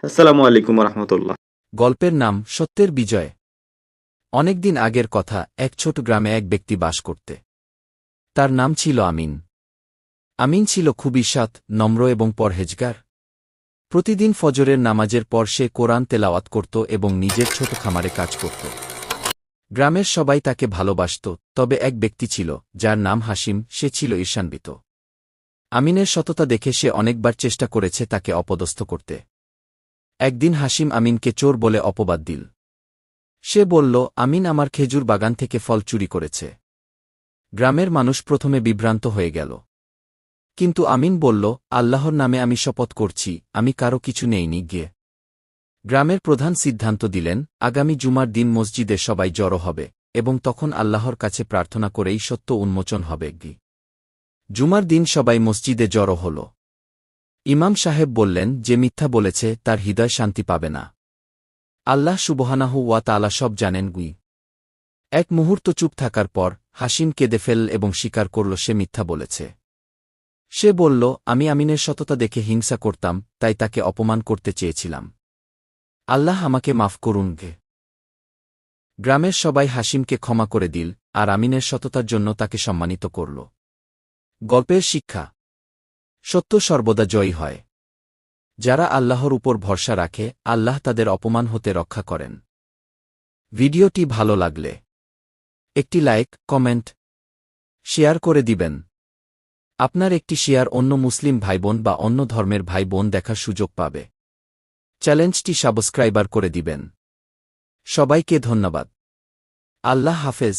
আসসালামু আলাইকুম রহমতুল্লাহ। গল্পের নাম সত্যের বিজয়। অনেকদিন আগের কথা, এক ছোট গ্রামে এক ব্যক্তি বাস করতে। তার নাম ছিল আমিন। আমিন ছিল খুবই সৎ, নম্র এবং পরহেজগার। প্রতিদিন ফজরের নামাজের পর সে কোরআন তেলাওয়াত করত এবং নিজের ছোট খামারে কাজ করত। গ্রামের সবাই তাকে ভালোবাসত, তবে এক ব্যক্তি ছিল, যার নাম হাসিম সে ছিল ঈর্ষান্বিত। আমিনের সততা দেখে সে অনেকবার চেষ্টা করেছে তাকে অপদস্থ করতে। একদিন হাসিম আমিনকে চোর বলে অপবাদ দিল। সে বলল, আমিন আমার খেজুর বাগান থেকে ফল চুরি করেছে। গ্রামের মানুষ প্রথমে বিভ্রান্ত হয়ে গেল। কিন্তু আমিন বলল, আল্লাহর নামে আমি শপথ করছি, আমি কারও কিছু নেইনি, গিয়ে। গ্রামের প্রধান সিদ্ধান্ত দিলেন, আগামী জুমার দিন মসজিদে সবাই জড়ো হবে, এবং তখন আল্লাহর কাছে প্রার্থনা করেই সত্য উন্মোচন হবে গি জুমার দিন সবাই মসজিদে জড়ো হল। ইমাম সাহেব বললেন, যে মিথ্যা বলেছে, তার হৃদয় শান্তি পাবে না। আল্লাহ সুবহানাহু ওয়া তালা সব জানেন গুই। এক মুহূর্ত চুপ থাকার পর, হাসিম কেঁদে ফেল এবং স্বীকার করল, সে মিথ্যা বলেছে। সে বলল, আমি আমিনের সততা দেখে হিংসা করতাম, তাই তাকে অপমান করতে চেয়েছিলাম। আল্লাহ আমাকে মাফ করুন গে। গ্রামের সবাই হাসিমকে ক্ষমা করে দিল, আর আমিনের সততার জন্য তাকে সম্মানিত করল। গল্পের শিক্ষা সত্য সর্বদা জয়ী হয়। যারা আল্লাহর উপর ভরসা রাখে, আল্লাহ তাদের অপমান হতে রক্ষা করেন। ভিডিওটি ভালো লাগলে একটি লাইক, কমেন্ট, শেয়ার করে দিবেন। আপনার একটি শেয়ার অন্য মুসলিম ভাইবোন বা অন্য ধর্মের ভাই বোন দেখার সুযোগ পাবে। চ্যালেঞ্জটি সাবস্ক্রাইবার করে দিবেন। সবাইকে ধন্যবাদ। আল্লাহ হাফেজ।